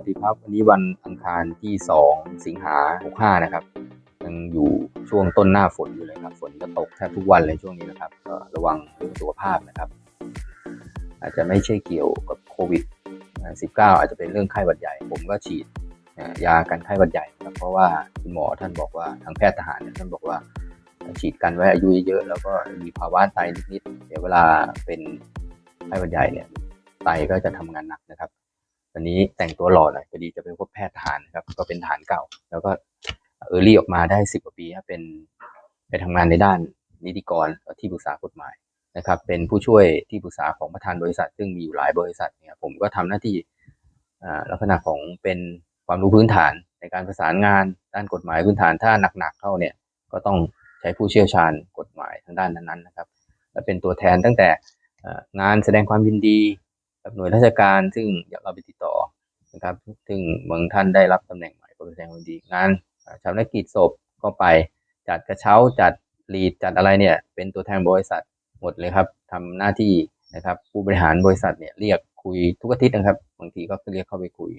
วัสดีครับ วันนี้วันอังคารที่ 2 สิงหา65นะครับ ยังอยู่ช่วงต้นหน้าฝนอยู่เลยครับ ฝนก็ตกแทบทุกวันเลยช่วงนี้นะครับก็ระวังเรื่องสุขภาพนะครับ อาจจะไม่ใช่เกี่ยวกับโควิด 19 อาจจะเป็นเรื่องไข้หวัดใหญ่ ผมก็ฉีดยากันไข้หวัดใหญ่ครับเพราะว่าคุณหมอท่านบอกว่าทางแพทย์ทหารเนี่ยท่านบอกว่าฉีดกันไว้อายุเยอะแล้วก็มีภาวะไตนิดๆเดี๋ยวเวลาเป็นไข้หวัดใหญ่เนี่ยไตก็จะทำงานหนักนะครับ ตอนนี้แต่งตัวหล่อหน่อยพอดีจะไปพบแพทย์ทหารนะครับ ก็เป็นทหารเก่า แล้วก็เออรี่ออกมาได้สิบกว่าปีครับเป็นไปทำงานในด้านนิติกรที่ปรึกษากฎหมายนะครับ เป็นผู้ช่วยที่ปรึกษาของประธานบริษัท ซึ่งมีอยู่หลายบริษัทเนี่ยผมก็ทำหน้าที่อ่าลักษณะของเป็นความรู้พื้นฐานในการประสานงานด้านกฎหมายพื้นฐานถ้าหนักๆเข้าเนี่ยก็ต้องใช้ผู้เชี่ยวชาญกฎหมายทางด้านนั้นๆนะครับ และเป็นตัวแทนตั้งแต่งานแสดงความยินดี กับหน่วยราชการซึ่งเราไปติดต่อนะครับ ซึ่งบางท่านได้รับตำแหน่งใหม่ก็แสดงความยินดีงานชาวนกิจศพก็ไปจัดกระเช้าจัดลีดจัดอะไรเนี่ย เป็นตัวแทนบริษัทหมดเลยครับทำหน้าที่นะครับ ผู้บริหารบริษัทเนี่ยเรียกคุยทุกอาทิตย์นะครับ บางทีก็เรียกเข้าไปคุย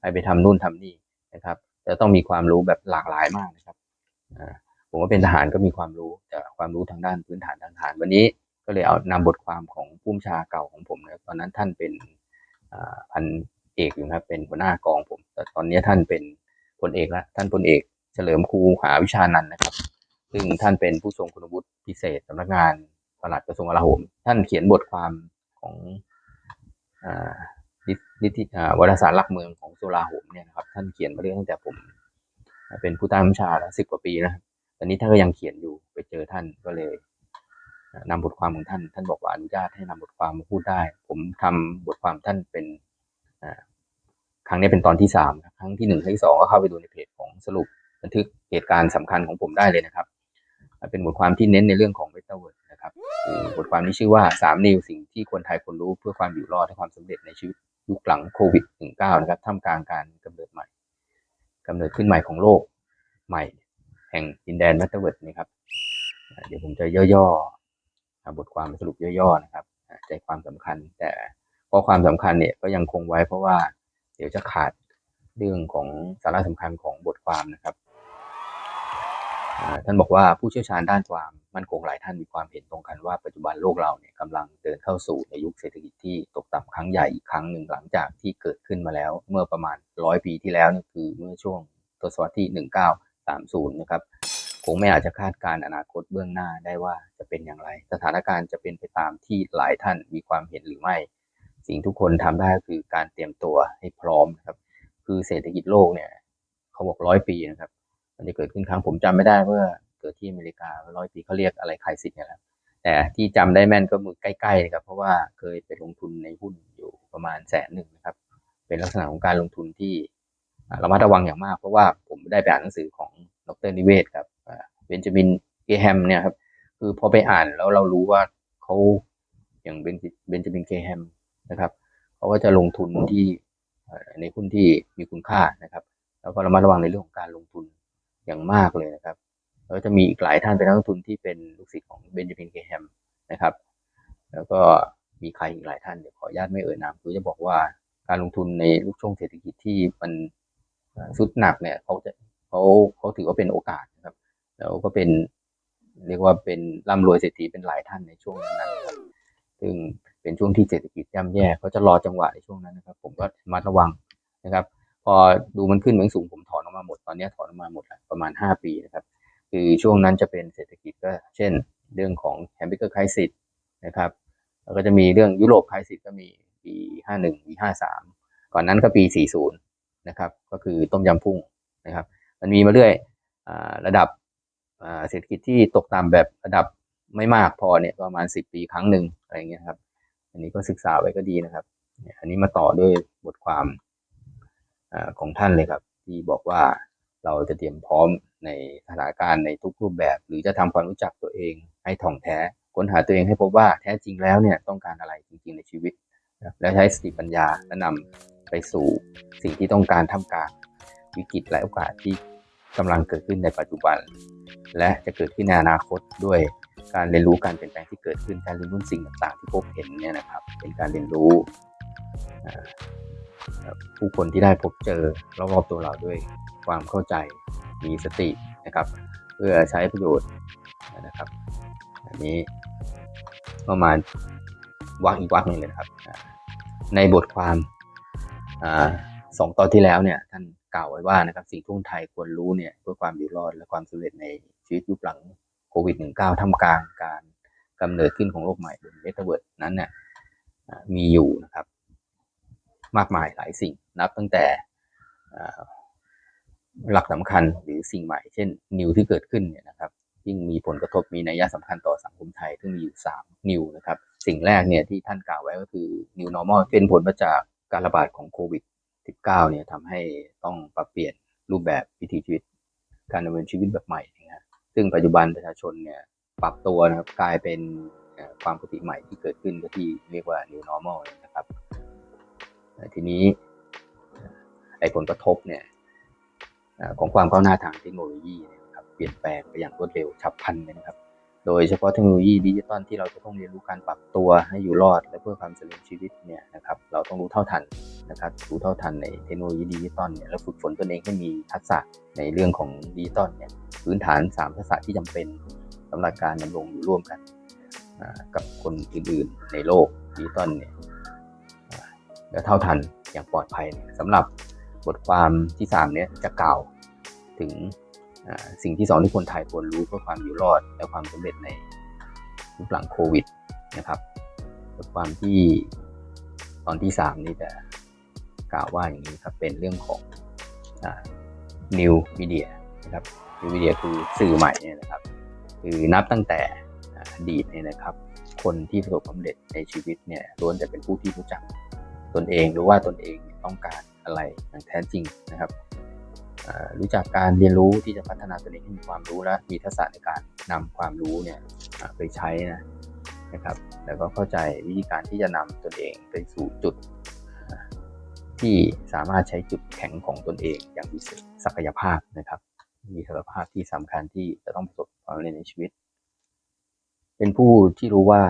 ให้ไปทำนู่นทำนี่นะครับจะต้องมีความรู้แบบหลากหลายมากนะครับผมว่าเป็นทหารก็มีความรู้แต่ความรู้ทางด้านพื้นฐานทางทหารวันนี้ ก็เลยเอานำบทความของผู้บัญชาเก่าของผมนะครับตอนนั้นท่านเป็นพันเอกอยู่นะครับเป็นหัวหน้ากองผม แต่ตอนนี้ท่านเป็นพลเอกแล้วท่านพลเอก เฉลิมครูหาวิชานันนะครับ ซึ่งท่านเป็นผู้ทรงคุณวุฒิพิเศษสำนักงานปลัดกระทรวงกลาโหม ท่านเขียนบทความของอนินิติอ่าวารสารหลักเมืองของสุราโหมเนี่ยนะครับท่านเขียนมาเรื่องตั้งแต่ผม เป็นผู้ใต้บัญชาแล้วสิบกว่าปีนะครับตอนนี้ท่านก็ยังเขียนอยู่ไปเจอท่านก็เลย นำบทความของท่าน ท่านบอกว่าอนุญาตให้นำบทความมาพูดได้ ผมทำบทความท่านเป็นครั้งนี้เป็นตอนที่สามครั้งที่หนึ่งครั้งที่สองก็เข้าไปดูในเพจของสรุปบันทึกเหตุการณ์สำคัญของผมได้เลยนะครับ เป็นบทความที่เน้นในเรื่องของเ e ตาเวิร์ดนะครับ บทความนี้ชื่อว่าสามนิวสิ่งที่คนไทยควรรู้เพื่อความอยู่รอดและความสำเร็จในชีวิตยุคหลังโควิด -19 นะครับท่ามกลางการกำเนิดใหม่กำเนิดขึ้นใหม่ของโลกใหม่ แห่งดินแดนมัตเตอร์เวิร์ดนะครับ เดี๋ยวผมจะย่อๆ บทความสรุปย่อๆนะครับ ใจความสำคัญ แต่ข้อความสำคัญเนี่ยก็ยังคงไว้เพราะว่าเดี๋ยวจะขาดเรื่องของสาระสำคัญของบทความนะครับท่านบอกว่าผู้เชี่ยวชาญด้านความมั่นคงหลายท่านมีความเห็นตรงกันว่าปัจจุบันโลกเราเนี่ยกำลังเดินเข้าสู่ในยุคเศรษฐกิจที่ตกต่ำครั้งใหญ่อีกครั้งหนึ่งหลังจากที่เกิดขึ้นมาแล้ว เมื่อประมาณร้อยปีที่แล้วนี่คือเมื่อช่วงทศวรรษที่ 1930 นะครับ คงไม่อาจจะคาดการณ์อนาคตเบื้องหน้าได้ว่าจะเป็นอย่างไร สถานการณ์จะเป็นไปตามที่หลายท่านมีความเห็นหรือไม่ สิ่งทุกคนทำได้ก็คือการเตรียมตัวให้พร้อมนะครับ คือเศรษฐกิจโลกเนี่ย เขาบอกร้อยปีนะครับ มันจะเกิดขึ้นครั้งผมจำไม่ได้เมื่อเกิดที่อเมริการ้อยปีเขาเรียกอะไรคายสิทธิ์เนี่ยแหละแต่ที่จำได้แม่นก็มือใกล้ๆเลยครับ เพราะว่าเคยไปลงทุนในหุ้นอยู่ประมาณแสนหนึ่งนะครับ เป็นลักษณะของการลงทุนที่ระมัดระวังอย่างมาก เพราะว่าผมได้ไปอ่านหนังสือของดรนิเวศครับ นจามินเกแฮมเนี่ยครับคือพอไปอ่านแล้วเรารู้ว่าเขาอย่างเบนจามินเกแฮมนะครับเขาก็จะลงทุนที่ในหุ้นที่มีคุณค่านะครับ แล้วก็ระมัดระวังในเรื่องของการลงทุนอย่างมากเลยนะครับแล้วจะมีอีกหลายท่านเป็นนักลงทุนที่เป็นลูกศิษย์ของเบนจามินเกแฮมนะครับ แล้วก็มีใครอีกหลายท่านเดี๋ยวขออนุญาตไม่เอ่ยนามคือจะบอกว่าการลงทุนในลูกช่วงเศรษฐกิจที่มันสุดหนักเนี่ยเขาจะเขาเขาถือว่าเป็นโอกาส แล้วก็เป็นเรียกว่าเป็นร่ำรวยเศรษฐีเป็นหลายท่านในช่วงนั้นนะครับซึ่งเป็นช่วงที่เศรษฐกิจย่ำแย่เขาจะรอจังหวะในช่วงนั้นนะครับ ผมก็มัดระวังนะครับ พอดูมันขึ้นเหมือนสูงผมถอนออกมาหมดตอนนี้ถอนออกมาหมดล้วประมาณ 5 ปีนะครับคือช่วงนั้นจะเป็นเศรษฐกิจก็เช่น เรื่องของแฮมเบอร์เกอร์ไครซิสนะครับแล้วก็จะมีเรื่องยุโรปไครซิสก็มีปี51ปี53 ก่อนนั้นก็ปี 40นะครับก็คือต้มยำพุ่งนะครับ มันมีมาเรื่อยอาระดับ เศรษฐกิจที่ตกต่ำแบบระดับไม่มากพอเนี่ยประมาณ 10 ปีครั้งหนึ่งอะไรเงี้ยครับ อันนี้ก็ศึกษาไว้ก็ดีนะครับอันนี้มาต่อด้วยบทความอของท่านเลยครับ ที่บอกว่าเราจะเตรียมพร้อมในสถานการณ์ในทุกรูปแบบ หรือจะทำความรู้จักตัวเองให้ถ่องแท้ค้นหาตัวเองให้พบว่าแท้จริงแล้วเนี่ยต้องการอะไรจริงๆในชีวิต และใช้สติปัญญาและนำไปสู่สิ่งที่ต้องการท่ามกลางวิกฤตและโอกาสที่ กำลังเกิดขึ้นในปัจจุบัน และจะเกิดขึ้นในอนาคตด้วยการเรียนรู้การเปลี่ยนแปลงที่เกิดขึ้นการเรียนรู้สิ่งต่างๆ ที่พบเห็นเนี่ยนะครับ เป็นการเรียนรู้ผู้คนที่ได้พบเจอรอบๆตัวเราด้วยความเข้าใจมีสตินะครับ เพื่อใช้ประโยชน์นะครับ อันนี้ก็มาวักอีกวักหนึ่งเลยครับ ในบทความอสองตอนที่แล้วเนี่ยท่าน กล่าวไว้ว่านะครับสิ่งที่คนไทยควรรู้เนี่ยเพื่อความอยู่รอดและความสำเร็จในชีวิตยุคหลังโควิด -19 ท่ามกลางการกำเนิดขึ้นของโลกใหม่บนเมตาเวิร์ดนั้นเนี่ยมีอยู่นะครับ มากมายหลายสิ่งนับตั้งแต่หลักสำคัญหรือสิ่งใหม่ เช่น นิวที่เกิดขึ้นเนี่ยนะครับยิ่งมีผลกระทบมีนัยสำคัญต่อสังคมไทยซึ่งมีอยู่ 3 นิวนะครับ สิ่งแรกเนี่ยที่ท่านกล่าวไว้ก็คือ new normal เป็นผลมาจากการระบาดของโควิด 19เนี่ยทำให้ต้องปรับเปลี่ยนรูปแบบวิถีชีวิต การดำเนินชีวิตแบบใหม่นะฮะซึ่งปัจจุบันประชาชนเนี่ยปรับตัวนะครับกลายเป็นความปกติใหม่ที่เกิดขึ้นก็ที่เรียกว่า new normal นะครับทีนี้ไอ้ผลกระทบเนี่ยของความก้าวหน้าทางเทคโนโลยีเนี่ยนะครับเปลี่ยนแปลงไปอย่างรวดเร็วฉับพลันเลยนะครับ โดยเฉพาะเทคโนโลยีดิจิตอลที่เราจะต้องเรียนรู้การปรับตัวให้อยู่รอด และเพื่อความสำเร็จชีวิตเนี่ยนะครับเราต้องรู้เท่าทันนะครับรู้เท่าทันในเทคโนโลยีดิจิตอลเนี่ยแล้วฝึกฝนตนเองให้มีทักษะในเรื่องของดิจิตอลเนี่ยพื้นฐาน 3 ทักษะที่จำเป็นสำหรับการดำรงอยู่ร่วมกันกับคนอื่นๆในโลกดิจิตอลเนี่ยและเท่าทันอย่างปลอดภัยยสำหรับบทความที่3เนี่ยจะกล่าวถึง สิ่งที่สองที่คนไทยควรรู้เพื่อความอยู่รอดและความสำเร็จในยุคหลังโควิดนะครับบทความที่ตอนที่สามนี่จะกล่าวว่าอย่างนี้ครับเป็นเรื่องของอ่า new media นะครับ new media คือสื่อใหม่เนี่ยนะครับ คือนับตั้งแต่อดีตเนี่ยนะครับ คนที่ประสบความสำเร็จในชีวิตเนี่ยล้วนแต่เป็นผู้ที่รู้จักตนเองหรือว่าตนเองต้องการอะไรอย่างแท้จริงนะครับ รู้จักการเรียนรู้ที่จะพัฒนาตนเองให้มีความรู้และมีทักษะในการนำความรู้เนี่ยไปใช้นะนะครับ แล้วก็เข้าใจวิธีการที่จะนำตนเองไปสู่จุด ที่สามารถใช้จุดแข็งของตนเองอย่างมีศักยภาพนะครับ มีศักยภาพที่สำคัญที่จะต้องประสบความสำเร็จในชีวิต เป็นผู้ที่รู้ว่า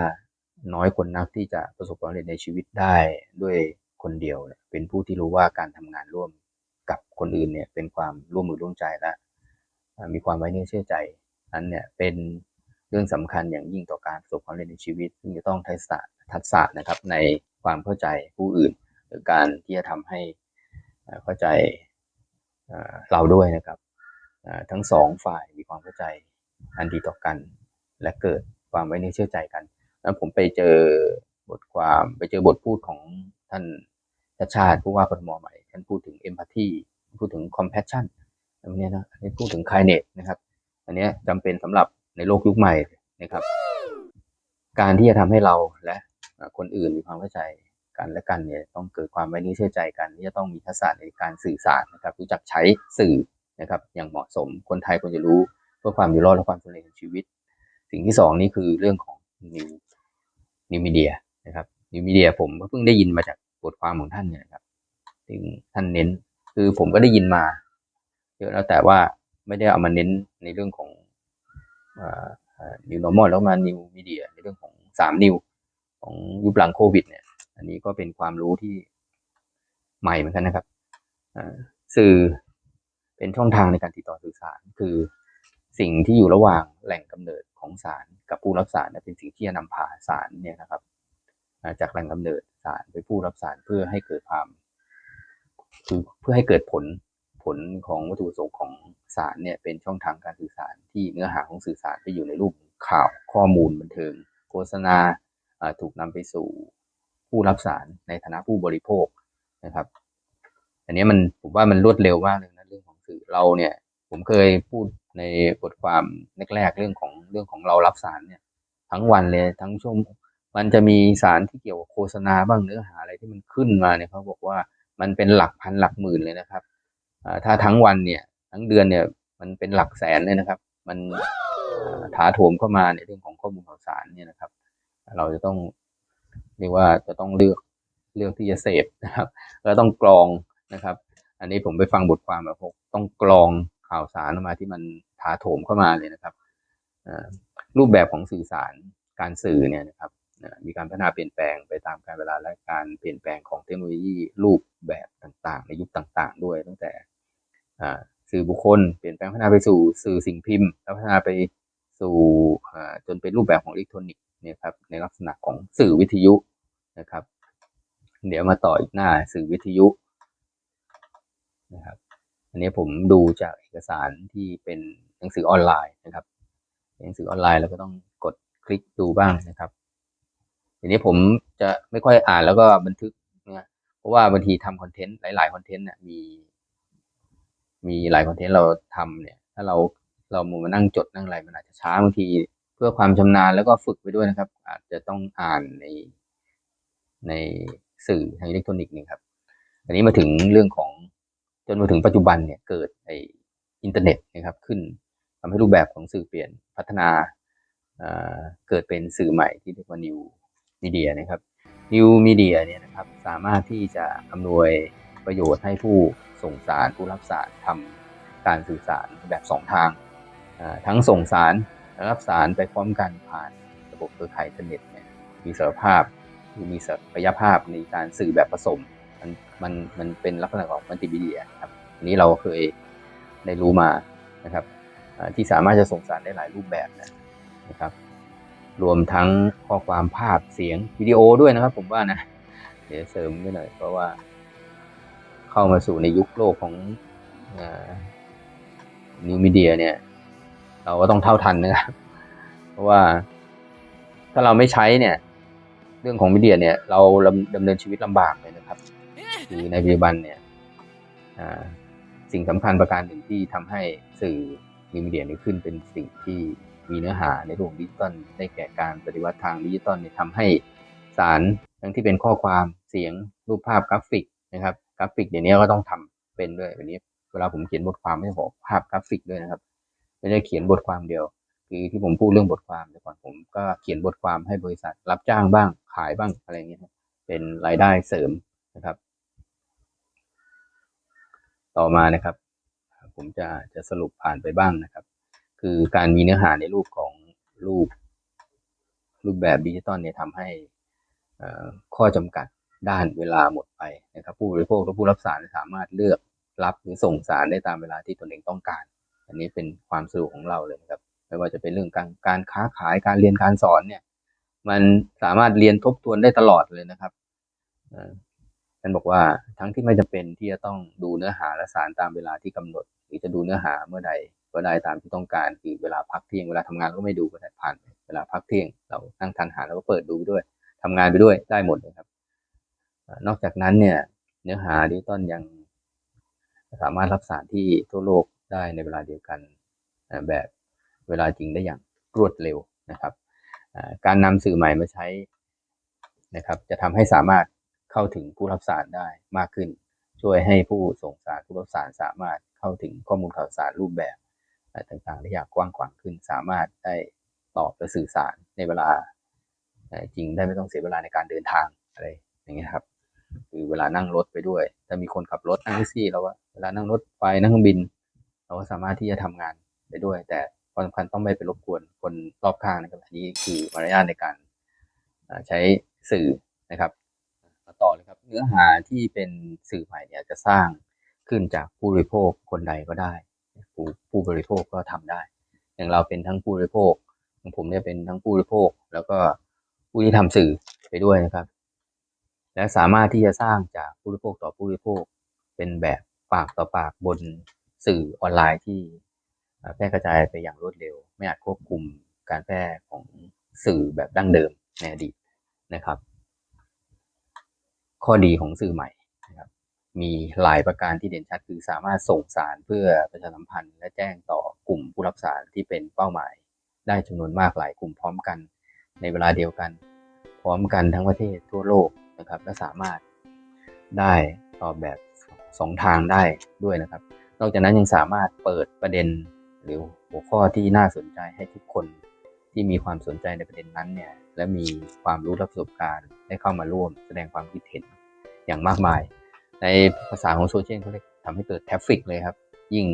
น้อยคนนักที่จะประสบความสำเร็จในชีวิตได้ด้วยคนเดียวเนี่ยเป็นผู้ที่รู้ว่าการทำงานร่วม กับคนอื่นเนี่ยเป็นความร่วมมือร่วมใจและมีความไว้เนื้อเชื่อใจนั้นเนี่ยเป็นเรื่องสำคัญอย่างยิ่งต่อการประสบความสำเร็จในชีวิตซึ่งจะต้องทักษะทักษะนะครับในความเข้าใจผู้อื่น หรือการที่จะทำให้เข้าใจเราด้วยนะครับทั้งสองฝ่ายมีความเข้าใจอันดีต่อกัน และเกิดความไว้เนื้อเชื่อใจกันแล้วผมไปเจอบทความไปเจอบทพูดของท่านชาติชาติผู้ว่ากทมใหม่ ท่านพูดถึง empathy พูดถึง compassion อันนี้นะอันนี้พูดถึง kindness นะครับ อันนี้จำเป็นสำหรับในโลกยุคใหม่นะครับ การที่จะทำให้เราและคนอื่นมีความเข้าใจกันและกันเนี่ยต้องเกิดความไว้เนื้อเชื่อใจกันที่จะต้องมีทักษะในการสื่อสารนะครับ รู้จักใช้สื่อนะครับ อย่างเหมาะสมคนไทยควรจะรู้เพื่อความอยู่รอดและความสำเร็จในชีวิต สิ่งที่สองนี่คือเรื่องของ new new media นะครับ new media ผมก็เพิ่งได้ยินมาจากบทความของท่านเนี่ยนะครับ ซึ่งท่านเน้น คือผมก็ได้ยินมา เยอะแล้วแต่ว่าไม่ได้เอามาเน้นในเรื่องของอ่าอ่า new normal แล้วมา new media ในเรื่องของสาม new ของยุคหลังโควิด เนี่ย อันนี้ก็เป็นความรู้ที่ใหม่เหมือนกันนะครับสื่อเป็นช่องทางในการติดต่อสื่อสาร คือสิ่งที่อยู่ระหว่างแหล่งกำเนิดของสารกับผู้รับสารเป็นสิ่งที่จะนำพาสารเนี่ยนะครับ จากแหล่งกำเนิดสารไปผู้รับสารเพื่อให้เกิดความ คือเพื่อให้เกิดผลผลของวัตถุประสงค์ของสารเนี่ยเป็นช่องทางการสื่อสารที่เนื้อหาของสื่อสารไปอยู่ในรูปข่าวข้อมูลบันเทิง โฆษณาอ่าถูกนำไปสู่ผู้รับสารในฐานะผู้บริโภคนะครับ อันนี้มันผมว่ามันรวดเร็วมากเลยนะเรื่องของสื่อเราเนี่ย ผมเคยพูดในบทความแรกๆเรื่องของเรื่องของเรารับสารเนี่ย ทั้งวันเลยทั้งช่วงมันจะมีสารที่เกี่ยวกับโฆษณาบ้างเนื้อหาอะไรที่มันขึ้นมาเนี่ยเขาบอกว่า มันเป็นหลักพันหลักหมื่นเลยนะครับถ้าทั้งวันเนี่ยทั้งเดือนเนี่ยมันเป็นหลักแสนเลยนะครับ มันถาโถมเข้ามาในเรื่องของข้อมูลข่าวสารเนี่ยนะครับ เราจะต้องเรียกว่าจะต้องเลือกเลือกที่จะเสพนะครับ แล้วต้องกรองนะครับ อันนี้ผมไปฟังบทความแบบต้องกรองข่าวสารออกมาที่มันถาโถมเข้ามาเลยนะครับรูปแบบของสื่อสารการสื่อเนี่ยนะครับ มีการพัฒนาเปลี่ยนแปลงไปตามกาลเวลาและการเปลี่ยนแปลงของเทคโนโลยีรูปแบบต่างๆ ในยุคต่างๆ ด้วยตั้งแต่สื่อบุคคลเปลี่ยนแปลงพัฒนาไปสู่สื่อสิ่งพิมพ์ แล้วพัฒนาไปสู่จนเป็นรูปแบบของอิเล็กทรอนิกส์เนี่ยครับในลักษณะของสื่อวิทยุนะครับ เดี๋ยวมาต่ออีกหน้าสื่อวิทยุนะครับอันนี้ผมดูจากเอกสารที่เป็นหนังสือออนไลน์นะครับหนังสือออนไลน์เราก็ต้องกดคลิกดูบ้างนะครับ ทีนี้ผมจะไม่ค่อยอ่านแล้วก็บันทึกนะเพราะว่าบางทีทำคอนเทนต์หลายๆคอนเทนต์เนี่ยมี มีหลายคอนเทนต์เราทำเนี่ย ถ้าเราเรามัวมานั่งจดนั่งอะไรมันอาจจะช้าบางทีเพื่อความชำนาญแล้วก็ฝึกไปด้วยนะครับ อาจจะต้องอ่านในในสื่อทางอิเล็กทรอนิกส์นี่ครับ อันนี้มาถึงเรื่องของจนมาถึงปัจจุบันเนี่ยเกิดไออินเทอร์เน็ตนะครับขึ้นทำให้รูปแบบของสื่อเปลี่ยนพัฒนาเกิดเป็นสื่อใหม่ที่เรียกว่า New Media นะครับ New Media เนี่ยนะครับสามารถที่จะอำนวยประโยชน์ให้ผู้ส่งสารผู้รับสารทำการสื่อสารแบบสองทาง ทั้งส่งสารและรับสารไปพร้อมกันผ่านระบบเครือข่ายอินเทอร์เน็ตเนี่ยมีศักยภาพมีศักยภาพในการสื่อแบบผสมมันมันมันเป็นลักษณะของมัลติมีเดียครับอันนี้เราเคยได้รู้มานะครับที่สามารถจะส่งสารได้หลายรูปแบบนะครับ รวมทั้งข้อความภาพเสียงวิดีโอด้วยนะครับ ผมว่านะ เดี๋ยวเสริมไปหน่อยเพราะว่า เข้ามาสู่ในยุคโลกของนิวมีเดียเนี่ย เราก็ต้องเท่าทันนะครับ เพราะว่าถ้าเราไม่ใช้เนี่ย เรื่องของมีเดียเนี่ย เราดำดำเนินชีวิตลำบากเลยนะครับคือในปัจจุบันเนี่ยสิ่งสำคัญประการหนึ่งที่ทำให้สื่อมีมีเดียนี้ขึ้นเป็นสิ่งที่ มีเนื้อหาในโลกดิจิตอลได้แก่การปฏิวัติทางดิจิตอลเนี่ยทำให้สารทั้งที่เป็นข้อความเสียงรูปภาพกราฟิกนะครับกราฟิกเดี๋ยวนี้ก็ต้องทำเป็นด้วยวันนี้เวลาผมเขียนบทความไม่บอกภาพกราฟิกด้วยนะครับไม่ได้เขียนบทความเดียว คือที่ผมพูดเรื่องบทความแต่ก่อนผมก็เขียนบทความให้บริษัทรับจ้างบ้างขายบ้างอะไรอย่างเงี้ยเป็นรายได้เสริมนะครับ ต่อมานะครับ ผมจะจะสรุปผ่านไปบ้างนะครับ คือการมีเนื้อหาในรูปของรูปรูปแบบดิจิตอลเนี่ยทำให้ข้อจำกัดด้านเวลาหมดไปนะครับผู้บริโภคและผู้รับสารสามารถเลือกรับหรือส่งสารได้ตามเวลาที่ตนเองต้องการ อันนี้เป็นความสะดวกของเราเลยนะครับไม่ว่าจะเป็นเรื่องการการค้าขายการเรียนการสอนเนี่ยมันสามารถเรียนทบทวนได้ตลอดเลยนะครับท่านบอกว่าทั้งที่ไม่จำเป็นที่จะต้องดูเนื้อหาและสารตามเวลาที่กำหนด หรือจะดูเนื้อหาเมื่อใด ก็ได้ตามที่ต้องการคือเวลาพักเที่ยงเวลาทำงานก็ไม่ดูก็ได้ผ่านเวลาพักเที่ยง เรานั่งทานอาหารเราก็เปิดดูไปด้วยทำงานไปด้วยได้หมดเลยครับ นอกจากนั้นเนี่ยเนื้อหาดิจิตอลยังสามารถรับสารที่ทั่วโลกได้ในเวลาเดียวกันแบบเวลาจริงได้อย่างรวดเร็วนะครับ การนำสื่อใหม่มาใช้นะครับ จะทำให้สามารถเข้าถึงผู้รับสารได้มากขึ้น ช่วยให้ผู้ส่งสารผู้รับสารสามารถเข้าถึงข้อมูลข่าวสารรูปแบบ อะไรต่างๆ ได้อย่างกว้างขวางขึ้น สามารถได้ตอบและสื่อสารในเวลาจริงได้ไม่ต้องเสียเวลาในการเดินทางอะไรอย่างเงี้ยครับคือเวลานั่งรถไปด้วย ถ้ามีคนขับรถนั่งแท็กซี่เราก็เวลานั่งรถไฟนั่งเครื่องบิน เราก็สามารถที่จะทำงานไปด้วย แต่ความสำคัญต้องไม่ไปรบกวนคนรอบข้างนะครับอันนี้คือมารยาทในการใช้สื่อนะครับมาต่อเลยครับเนื้อหาที่เป็นสื่อใหม่เนี่ยจะสร้างขึ้นจากผู้บริโภคคนใดก็ได้ ผู้ผู้บริโภคก็ทำได้ อย่างเราเป็นทั้งผู้บริโภคของผมเนี่ยเป็นทั้งผู้บริโภค แล้วก็ผู้ที่ทำสื่อไปด้วยนะครับ และสามารถที่จะสร้างจากผู้บริโภคต่อผู้บริโภค เป็นแบบปากต่อปากบนสื่อออนไลน์ที่แพร่กระจายไปอย่างรวดเร็ว ไม่อาจควบคุมการแพร่ของสื่อแบบดั้งเดิมในอดีตนะครับ ข้อดีของสื่อใหม่ มีหลายประการที่เด่นชัดคือสามารถส่งสารเพื่อประชาสัมพันธ์ และแจ้งต่อกลุ่มผู้รับสารที่เป็นเป้าหมาย ได้จำนวนมากหลายกลุ่มพร้อมกัน ในเวลาเดียวกัน พร้อมกันทั้งประเทศทั่วโลกนะครับ และสามารถได้ตอบแบบสองทางได้ด้วยนะครับ นอกจากนั้นยังสามารถเปิดประเด็นหรือหัวข้อที่น่าสนใจให้ทุกคนที่มีความสนใจในประเด็นนั้นเนี่ยและมีความรู้และประสบการณ์ได้เข้ามาร่วมแสดงความคิดเห็นอย่างมากมาย ในภาษาของโซเชียลเขาเรียกทำให้เกิดแทฟฟิกเลยครับ ยิ่ง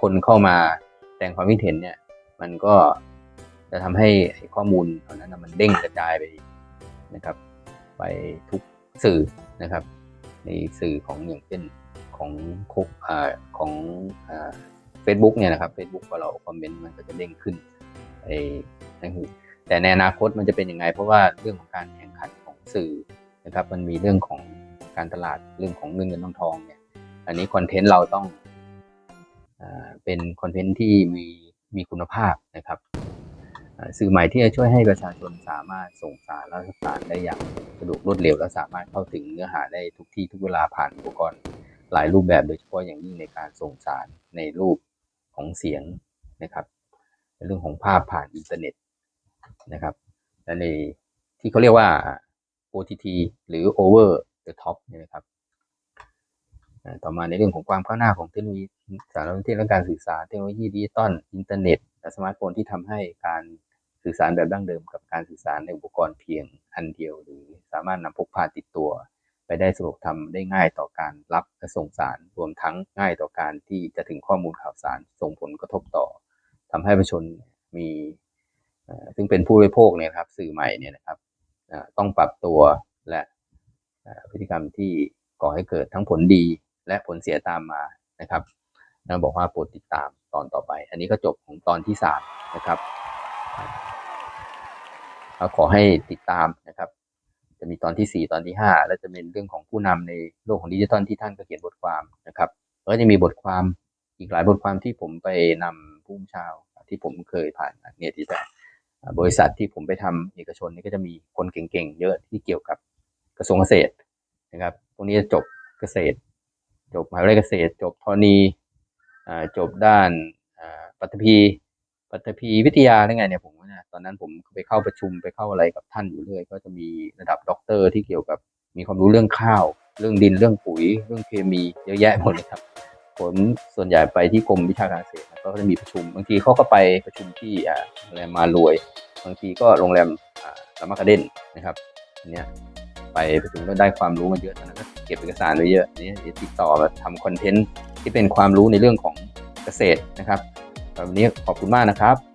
คนเข้ามาแสดงความคิดเห็นเนี่ย มันก็จะทำให้ข้อมูลเหล่านั้นมันเด้งกระจายไปนะครับ ไปทุกสื่อนะครับ ในสื่อของอย่างเช่นของคุกอ่าของเฟซบุ๊กเนี่ยนะครับ Facebook พอเราคอมเมนต์มันก็จะเด้งขึ้นไอ้นั่นคือแต่ในอนาคตมันจะเป็นยังไง เพราะว่าเรื่องของการแข่งขันของสื่อนะครับ มันมีเรื่องของ การตลาดเรื่องของเงินเงินทองทองเนี่ย อันนี้คอนเทนต์เราต้องอเป็นคอนเทนต์ที่มีมีคุณภาพนะครับ สื่อใหม่ที่จะช่วยให้ประชาชนสามารถส่งสารและสื่อสารได้อย่างสะดวกรวดเร็วและสามารถเข้าถึงเนื้อหาได้ทุกที่ทุกเวลาผ่านอุปกรณ์หลายรูปแบบโดยเฉพาะอย่างยิ่งในการส่งสารในรูปของเสียงนะครับในเรื่องของภาพผ่านอินเทอร์เน็ตนะครับและในที่เขาเรียกว่า OTT หรือ Over the Top เนี่ยนะครับต่อมาในเรื่องของความก้าวหน้าของเทคโนโลยีสารสนเทศและการสื่อสารเทคโนโลยีดิจิตอลอินเทอร์เน็ตและสมาร์ทโฟนที่ทำให้การสื่อสารแบบดั้งเดิม กับการสื่อสารในอุปกรณ์เพียงอันเดียว หรือสามารถนำพกพาติดตัว ไปได้สะดวกทำได้ง่ายต่อการรับและส่งสาร รวมทั้งง่ายต่อการที่จะถึงข้อมูลข่าวสารส่งผลกระทบต่อทำให้ประชาชนมีซึ่งเป็นผู้บริโภคเนี่ยนะครับสื่อใหม่เนี่ยนะครับต้องปรับตัวและ พฤติกรรมที่ก่อให้เกิดทั้งผลดีและผลเสียตามมานะครับนะบอกว่าโปรดติดตามตอนต่อไป อันนี้ก็จบของตอนที่สามนะครับขอให้ติดตามนะครับ จะมีตอนที่สี่ตอนที่ห้าและจะเป็นเรื่องของผู้นำในโลกของดิจิทัลที่ท่านก็เขียนบทความนะครับแล้วจะมีบทความอีกหลายบทความที่ผมไปนำผู้ชาวที่ผมเคยผ่านเนี่ยที่แต่บริษัทที่ผมไปทำเอกชนนี่ก็จะมีคนเก่งๆ เยอะที่เกี่ยวกับ กระทรวงเกษตรนะครับพวกนี้จะจบเกษตร จบมหาวิทยาลัยเกษตร จบธรณีจบด้านปัตภีปัตภีวิทยาหรือไงเนี่ยผมเนี่ยตอนนั้นผมไปเข้าประชุมไปเข้าอะไรกับท่านอยู่เรื่อยก็จะมีระดับด็อกเตอร์ที่เกี่ยวกับมีความรู้เรื่องข้าว เรื่องดินเรื่องปุ๋ย เรื่องเคมีเยอะแยะหมดเลยครับผมส่วนใหญ่ไปที่กรมวิชาการเกษตรก็จะมีประชุม บางทีเขาก็ไปประชุมที่โรงแรมมารวย บางทีก็โรงแรมอ่าลามากาเดนนะครับอันเนี่ย ไปปถึงก็ได้ความรู้มาเยอะตอนนั้นก็เก็บเอกสารไว้เยอะนี่ติดต่อมาทำคอนเทนต์ที่เป็นความรู้ในเรื่องของเกษตรนะครับวันนี้ขอบคุณมากนะครับ